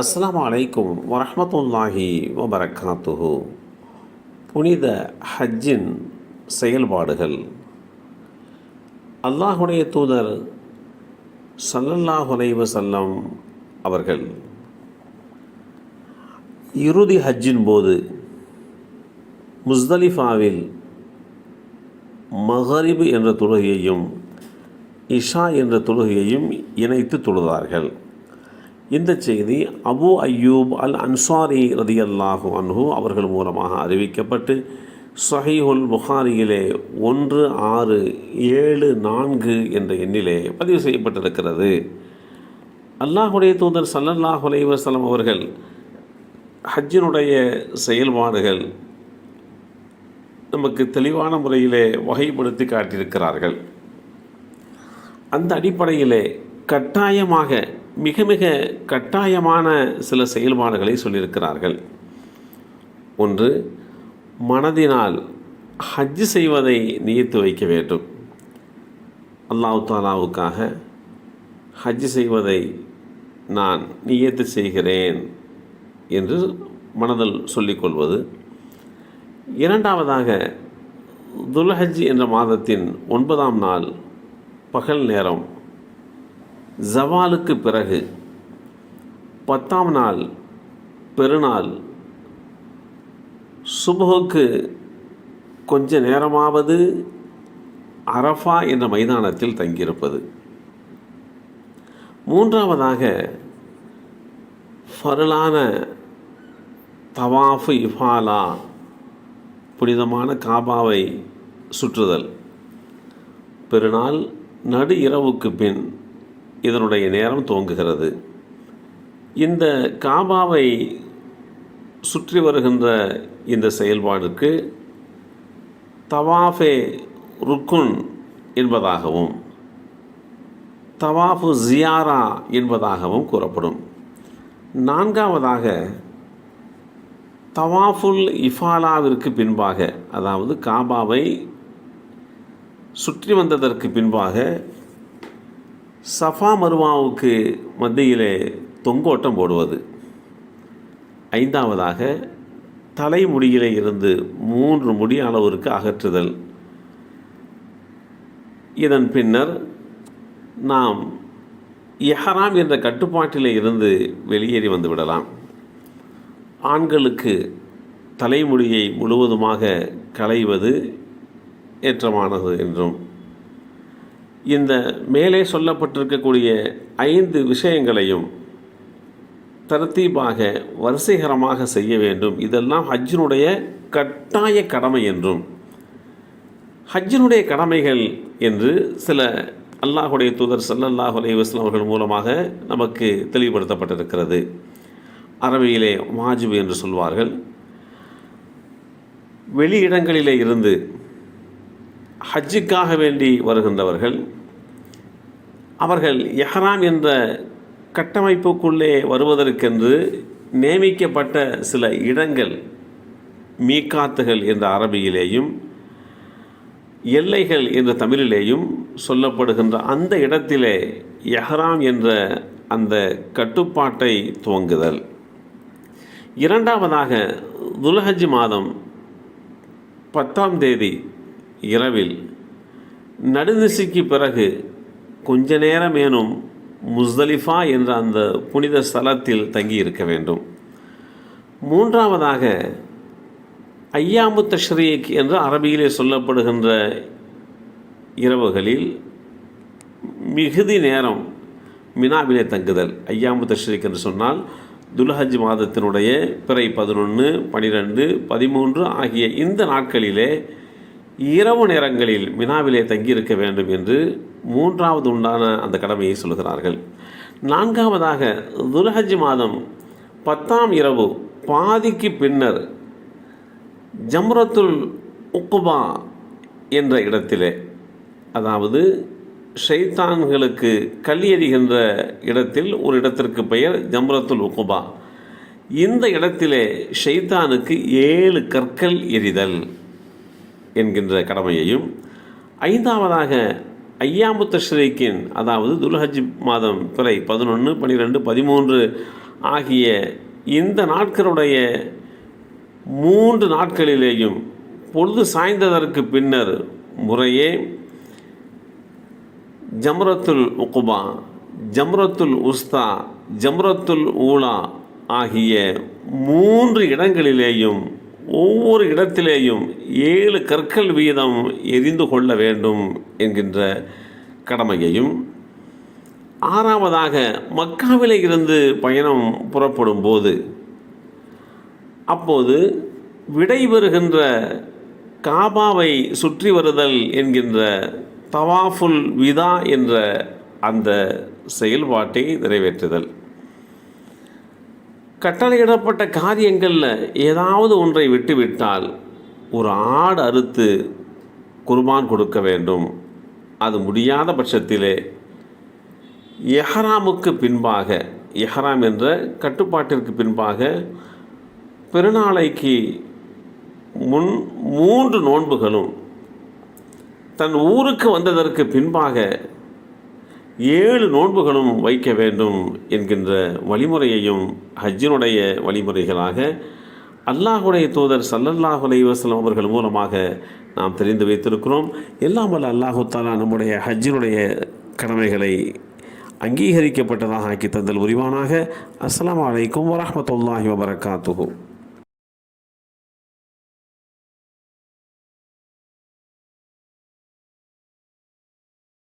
அஸ்லாம் அலைக்கும் வரமத்துல்லாஹி வபரகாத்துஹு. புனித ஹஜ்ஜின் செயல்பாடுகள். அல்லாஹுடைய தூதர் சல்லல்லாஹ் அலைஹி அவர்கள் இறுதி ஹஜ்ஜின் போது முஸ்தலிஃபாவில் மகரிபு என்ற தொழுகையையும் இஷா என்ற தொழுகையையும் இணைத்து தொழுதார்கள். இந்த செய்தி அபு அய்யூப் அல் அன்சாரி ரதியல்லாஹு அன்ஹு அவர்கள் மூலமாக அறிவிக்கப்பட்டு சஹீஹுல் புகாரியிலே ஒன்று ஆறு ஏழு நான்கு என்ற எண்ணிலே பதிவு செய்யப்பட்டிருக்கிறது. அல்லாஹுடைய தூதர் சல்லல்லாஹு அலைவசலம் அவர்கள் ஹஜ்ஜினுடைய செயல்பாடுகள் நமக்கு தெளிவான முறையிலே வகைப்படுத்தி காட்டியிருக்கிறார்கள். அந்த அடிப்படையிலே கட்டாயமாக மிக மிக கட்டாயமான சில செயல்பாடுகளை சொல்லியிருக்கிறார்கள். ஒன்று மனதினால் ஹஜ் செய்வதை நியத்து வைக்க வேண்டும். அல்லாஹு தாலாவுக்காக ஹஜ் செய்வதை நான் நியத்து செய்கிறேன் என்று மனதில் சொல்லிக்கொள்வது. இரண்டாவதாக துல்ஹஜ் என்ற மாதத்தின் ஒன்பதாம் நாள் பகல் நேரம் ஜவாலுக்கு பிறகு பத்தாம் நாள் பெருநாள். சுபுகுக்கு கொஞ்ச நேரமாவது அரஃபா என்ற மைதானத்தில் தங்கியிருப்பது. மூன்றாவதாக ஃபருளான தவாஃபு இஃபாலா புனிதமான காபாவை சுற்றுதல். பெருநாள் நடு இரவுக்கு பின் இதனுடைய நேரம் துவங்குகிறது. இந்த காபாவை சுற்றி வருகின்ற இந்த செயல்பாடுக்கு தவாஃபே ருக்குன் என்பதாகவும் தவாஃபு ஜியாரா என்பதாகவும் கூறப்படும். நான்காவதாக தவாஃபுல் இஃபாலாவிற்கு பின்பாக அதாவது காபாவை சுற்றி வந்ததற்கு பின்பாக சஃபா மருவாவுக்கு மத்தியிலே தொங்கோட்டம் போடுவது. ஐந்தாவதாக தலைமுடியிலே இருந்து மூன்று முடி அளவிற்கு அகற்றுதல். இதன் பின்னர் நாம் எஹராம் என்ற கட்டுப்பாட்டிலே இருந்து வெளியேறி வந்து விடலாம். ஆண்களுக்கு தலைமுடியை முழுவதுமாக களைவது ஏற்றமானது என்றும் இந்த மேலே சொல்லப்பட்டிருக்கக்கூடிய ஐந்து விஷயங்களையும் தரத்தீபாக வரிசைகரமாக செய்ய வேண்டும். இதெல்லாம் ஹஜ்ஜினுடைய கட்டாய கடமை என்றும் ஹஜ்ஜினுடைய கடமைகள் என்று சில அல்லாஹுடைய தூதர் சல்லல்லாஹ் அலைஹி வஸல்லம் அவர்கள் மூலமாக நமக்கு தெளிவுபடுத்தப்பட்டிருக்கிறது. அரபியிலே வாஜிபு என்று சொல்வார்கள். வெளி இடங்களிலே இருந்து ஹஜ்ஜுக்காக வேண்டி வருகின்றவர்கள் அவர்கள் எஹராம் என்ற கட்டமைப்புக்குள்ளே வருவதற்கென்று நியமிக்கப்பட்ட சில இடங்கள் மீக்காத்துகள் என்ற அரபியிலேயும் எல்லைகள் என்ற தமிழிலேயும் சொல்லப்படுகின்ற அந்த இடத்திலே எஹராம் என்ற அந்த கட்டுப்பாட்டை துவங்குதல். இரண்டாவதாக துலஹஜ் மாதம் பத்தாம் தேதி இரவில் நடுநிசைக்கு பிறகு கொஞ்ச நேரமேனும் முஸ்தலிஃபா என்ற அந்த புனித ஸ்தலத்தில் தங்கி இருக்க வேண்டும். மூன்றாவதாக ஐயாமு தஷ்ரீக் என்று அரபியிலே சொல்லப்படுகின்ற இரவுகளில் மிகுதி நேரம் மினாவிலே தங்குதல். ஐயாமு தஷ்ரீக் என்று சொன்னால் துல்ஹஜ் மாதத்தினுடைய பிறை பதினொன்று பனிரெண்டு பதிமூன்று ஆகிய இந்த நாட்களிலே இரவு நேரங்களில் மினாவிலே தங்கியிருக்க வேண்டும் என்று மூன்றாவது உண்டான அந்த கடமையை சொல்கிறார்கள் நான்காவதாக துல்ஹஜ் மாதம் பத்தாம் இரவு பாதிக்கு பின்னர் ஜம்ரத்துல் உக்குபா என்ற இடத்திலே அதாவது ஷைத்தான்களுக்கு கல் எறிகின்ற இடத்தில் ஒரு இடத்திற்கு பெயர் ஜம்ரத்துல் உக்குபா இந்த இடத்திலே ஷைத்தானுக்கு ஏழு கற்கள் எறிதல். என்கின்ற கடமையையும் ஐந்தாவதாக ஐயாமு தஷ்ரீக்கின் அதாவது துல்ஹஜ் மாதம் பிறை பதினொன்று பன்னிரெண்டு பதிமூன்று ஆகிய இந்த நாட்களுடைய மூன்று நாட்களிலேயும் பொழுது சாய்ந்ததற்கு பின்னர் முறையே ஜம்ரத்துல் உக்குபா ஜம்ரத்துல் உஸ்தா ஜம்ரத்துல் ஊலா ஆகிய மூன்று இடங்களிலேயும் ஒவ்வொரு இடத்திலேயும் ஏழு கற்கள் வீதம் எரிந்து கொள்ள வேண்டும் என்கின்ற கடமையையும் ஆறாவதாக மக்காவிலே இருந்து பயணம் புறப்படும் போது அப்போது விடைபெறுகின்ற காபாவை சுற்றி வருதல் என்கின்ற தவாஃபுல் விதா என்ற அந்த செயல்பாட்டை நிறைவேற்றுதல். கட்டளையிடப்பட்ட காரியங்களில் ஏதாவது ஒன்றை விட்டுவிட்டால் ஒரு ஆடு அறுத்து குர்பான் கொடுக்க வேண்டும். அது முடியாத பட்சத்திலே எஹராமுக்கு பின்பாக எஹராம் என்ற கட்டுப்பாட்டிற்கு பின்பாக பெருநாளைக்கு முன் மூன்று நோன்புகளும் தன் ஊருக்கு வந்ததற்கு பின்பாக ஏழு நோன்புகளும் வைக்க வேண்டும் என்கின்ற வழிமுறையையும் ஹஜ்ஜினுடைய வழிமுறைகளாக அல்லாஹுடைய தூதர் சல்லல்லாஹு அலைவாஸ்லம் அவர்கள் மூலமாக நாம் தெரிந்து வைத்திருக்கிறோம். எல்லாம் வல்ல அல்லாஹு தாலா நம்முடைய ஹஜ்ஜினுடைய கடமைகளை அங்கீகரிக்கப்பட்டதாக ஆக்கி தந்தல் உரிவானாக அஸ்லாம் வலைக்கம் வரமத்துல்லாஹி வபரகாத்துகும்